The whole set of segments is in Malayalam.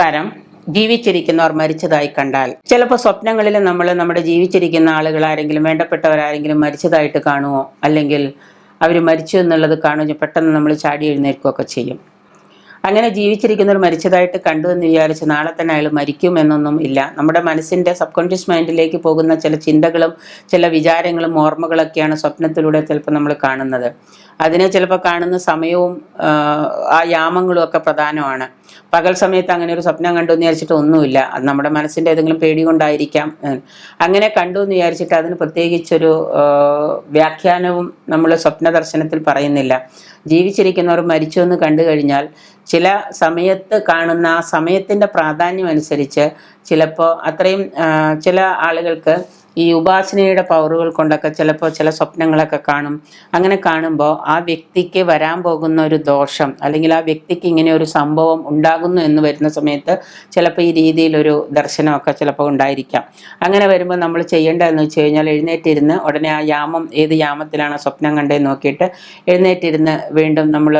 നമസ്കാരം. ജീവിച്ചിരിക്കുന്നവർ മരിച്ചതായി കണ്ടാൽ. ചിലപ്പോൾ സ്വപ്നങ്ങളിൽ നമ്മൾ നമ്മുടെ ജീവിച്ചിരിക്കുന്ന ആളുകൾ ആരെങ്കിലും വേണ്ടപ്പെട്ടവരാരെങ്കിലും മരിച്ചതായിട്ട് കാണുമോ അല്ലെങ്കിൽ അവർ മരിച്ചു എന്നുള്ളത് കാണുമ്പോൾ പെട്ടെന്ന് നമ്മൾ ചാടി എഴുന്നേൽക്കുകയൊക്കെ ചെയ്യും. അങ്ങനെ ജീവിച്ചിരിക്കുന്നവർ മരിച്ചതായിട്ട് കണ്ടു എന്ന് വിചാരിച്ച് നാളെ തന്നെ അയാൾ മരിക്കും എന്നൊന്നും ഇല്ല. നമ്മുടെ മനസ്സിന്റെ സബ് കോൺഷ്യസ് മൈൻഡിലേക്ക് പോകുന്ന ചില ചിന്തകളും ചില വിചാരങ്ങളും ഓർമ്മകളൊക്കെയാണ് സ്വപ്നത്തിലൂടെ ചിലപ്പോൾ നമ്മൾ കാണുന്നത്. അതിനെ ചിലപ്പോൾ കാണുന്ന സമയവും ആ, യാമങ്ങളും ഒക്കെ പ്രധാനമാണ്. പകൽ സമയത്ത് അങ്ങനെ ഒരു സ്വപ്നം കണ്ടു എന്ന് വിചാരിച്ചിട്ട് ഒന്നുമില്ല. അത് നമ്മുടെ മനസ്സിന്റെ ഏതെങ്കിലും പേടി കൊണ്ടായിരിക്കാം. അങ്ങനെ കണ്ടു എന്ന് വിചാരിച്ചിട്ട് അതിന് പ്രത്യേകിച്ചൊരു വ്യാഖ്യാനവും നമ്മൾ സ്വപ്ന ദർശനത്തിൽ പറയുന്നില്ല. ജീവിച്ചിരിക്കുന്നവർ മരിച്ചു എന്ന് കണ്ടു കഴിഞ്ഞാൽ ചില സമയത്ത് കാണുന്ന ആ സമയത്തിന്റെ പ്രാധാന്യം അനുസരിച്ച് ചിലപ്പോൾ അത്രയും ചില ആളുകൾക്ക് ഈ ഉപാസനയുടെ പവറുകൾ കൊണ്ടൊക്കെ ചിലപ്പോൾ ചില സ്വപ്നങ്ങളൊക്കെ കാണും. അങ്ങനെ കാണുമ്പോൾ ആ വ്യക്തിക്ക് വരാൻ പോകുന്ന ഒരു ദോഷം അല്ലെങ്കിൽ ആ വ്യക്തിക്ക് ഇങ്ങനെ ഒരു സംഭവം ഉണ്ടാകുന്നു എന്ന് വരുന്ന സമയത്ത് ചിലപ്പോൾ ഈ രീതിയിലൊരു ദർശനമൊക്കെ ചിലപ്പോൾ ഉണ്ടായിരിക്കാം. അങ്ങനെ വരുമ്പോൾ നമ്മൾ ചെയ്യേണ്ടതെന്ന് വെച്ച് കഴിഞ്ഞാൽ എഴുന്നേറ്റിരുന്ന് ഉടനെ ആ യാമം ഏത് യാമത്തിലാണ് സ്വപ്നം കണ്ടേ നോക്കിയിട്ട് എഴുന്നേറ്റിരുന്ന് വീണ്ടും നമ്മൾ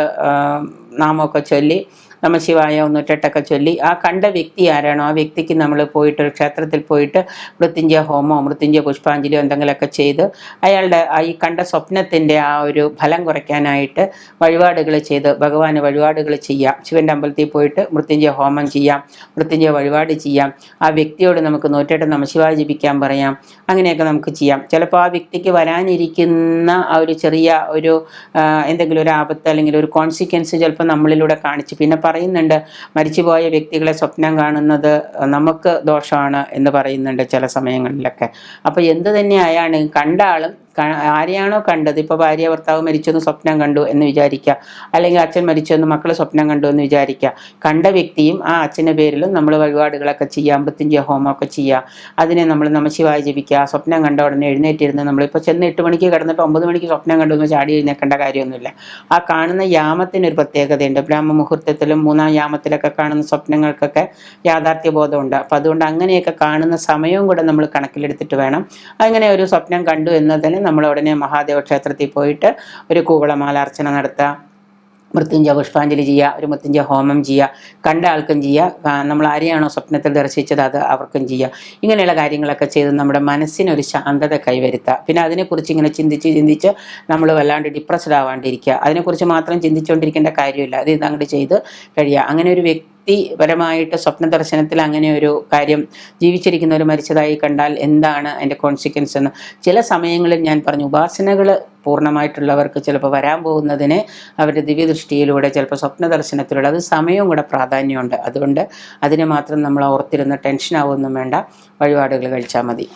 നാമമൊക്കെ ചൊല്ലി നമശിവായ ഒന്നൂറ്റെട്ടൊക്കെ ചൊല്ലി. ആ കണ്ട വ്യക്തി ആരാണോ? ആ വ്യക്തിക്ക് നമ്മൾ പോയിട്ട് ഒരു ക്ഷേത്രത്തിൽ പോയിട്ട് മൃത്യുഞ്ജയ ഹോമോ മൃത്യുഞ്ജയ പുഷ്പാഞ്ജലിയോ എന്തെങ്കിലുമൊക്കെ ചെയ്ത് അയാളുടെ ഈ കണ്ട സ്വപ്നത്തിന്റെ ആ ഒരു ഫലം കുറയ്ക്കാനായിട്ട് വഴിപാടുകൾ ചെയ്ത് ഭഗവാന് വഴിപാടുകൾ ചെയ്യാം. ശിവന്റെ അമ്പലത്തിൽ പോയിട്ട് മൃത്യുഞ്ജയ ഹോമം ചെയ്യാം മൃത്യുഞ്ജയ വഴിപാട് ചെയ്യാം. ആ വ്യക്തിയോട് നമുക്ക് നൂറ്റെട്ട് നമശിവായ ജപിക്കാൻ പറയാം. അങ്ങനെയൊക്കെ നമുക്ക് ചെയ്യാം. ചിലപ്പോൾ ആ വ്യക്തിക്ക് വരാനിരിക്കുന്ന ആ ഒരു ചെറിയ ഒരു എന്തെങ്കിലും ഒരു ആപത്ത് അല്ലെങ്കിൽ ഒരു കോൺസിക്വൻസ് ചിലപ്പോൾ നമ്മളിലൂടെ കാണിച്ചു. പിന്നെ പറയുന്നുണ്ട് മരിച്ചുപോയ വ്യക്തികളെ സ്വപ്നം കാണുന്നത് നമുക്ക് ദോഷമാണ് എന്ന് പറയുന്നുണ്ട് ചില സമയങ്ങളിലൊക്കെ. അപ്പോൾ എന്ത് തന്നെ ആയാണ് കണ്ട ആളും ആരെയാണോ കണ്ടത്? ഇപ്പോൾ ഭാര്യ ഭർത്താവ് മരിച്ചെന്ന് സ്വപ്നം കണ്ടു എന്ന് വിചാരിക്കുക. അല്ലെങ്കിൽ അച്ഛൻ മരിച്ചെന്ന് മക്കൾ സ്വപ്നം കണ്ടു എന്ന് വിചാരിക്കുക. കണ്ട വ്യക്തിയും ആ അച്ഛന്റെ പേരിലും നമ്മൾ വഴിപാടുകളൊക്കെ ചെയ്യുക മൃത്യുഞ്ജയ ഹോമമൊക്കെ ചെയ്യുക. അതിനെ നമ്മൾ നമശിവായ ജപിക്കുക. സ്വപ്നം കണ്ട ഉടനെ എഴുന്നേറ്റിരുന്ന് നമ്മളിപ്പോൾ ചെന്ന് എട്ട് മണിക്ക് കിടന്നിട്ട് ഒമ്പത് മണിക്ക് സ്വപ്നം കണ്ടു എന്ന് ചാടി എഴുന്നേക്കേണ്ട കാര്യമൊന്നുമില്ല. ആ കാണുന്ന യാമത്തിനൊരു പ്രത്യേകതയുണ്ട്. ബ്രാഹ്മ മുഹൂർത്തത്തിലും മൂന്നാം യാമത്തിലൊക്കെ കാണുന്ന സ്വപ്നങ്ങൾക്കൊക്കെ യാഥാർത്ഥ്യ യാഥാർത്ഥ്യബോധമുണ്ട് അപ്പം അതുകൊണ്ട് അങ്ങനെയൊക്കെ കാണുന്ന സമയവും കൂടെ നമ്മൾ കണക്കിലെടുത്തിട്ട് വേണം. അങ്ങനെ ഒരു സ്വപ്നം കണ്ടു എന്നതിന് നമ്മൾ ഉടനെ മഹാദേവ ക്ഷേത്രത്തിൽ പോയിട്ട് ഒരു കൂവളമാലാർച്ചന നടത്തുക മൃത്യുഞ്ച പുഷ്പാഞ്ജലി ചെയ്യുക ഒരു മൃത്യുഞ്ച ഹോമം ചെയ്യുക കണ്ട ആൾക്കും ചെയ്യുക നമ്മൾ ആരെയാണോ സ്വപ്നത്തിൽ ദർശിച്ചത് അത് അവർക്കും ചെയ്യുക. ഇങ്ങനെയുള്ള കാര്യങ്ങളൊക്കെ ചെയ്ത് നമ്മുടെ മനസ്സിനൊരു ശാന്തത കൈവരുത്തുക. പിന്നെ അതിനെക്കുറിച്ച് ഇങ്ങനെ ചിന്തിച്ച് ചിന്തിച്ച് നമ്മൾ വല്ലാണ്ട് ഡിപ്രസ്ഡ് ആവാണ്ടിരിക്കുക. അതിനെക്കുറിച്ച് മാത്രം ചിന്തിച്ചുകൊണ്ടിരിക്കേണ്ട കാര്യമില്ല. അത് ഇത് അങ്ങോട്ട് ചെയ്ത് കഴിയുക. അങ്ങനെ ഒരു വ്യക്തിപരമായിട്ട് സ്വപ്ന ദർശനത്തിൽ അങ്ങനെ ഒരു കാര്യം ജീവിച്ചിരിക്കുന്നവർ മരിച്ചതായി കണ്ടാൽ എന്താണ് അതിന്റെ കോൺസിക്വൻസ് എന്ന്? ചില സമയങ്ങളിൽ ഞാൻ പറഞ്ഞു ഉപാസനകൾ പൂർണമായിട്ടുള്ളവർക്ക് ചിലപ്പോൾ വരാൻ പോകുന്നതിന് അവരുടെ ദിവ്യദൃഷ്ടിയിലൂടെ ചിലപ്പോൾ സ്വപ്ന ദർശനത്തിലൂടെ അത് സമയവും കൂടെ പ്രാധാന്യമുണ്ട്. അതുകൊണ്ട് അതിനെ മാത്രം നമ്മൾ ഓർത്തിരുന്ന് ടെൻഷനാവൊന്നും വേണ്ട. വഴിപാടുകൾ കഴിച്ചാൽ മതി.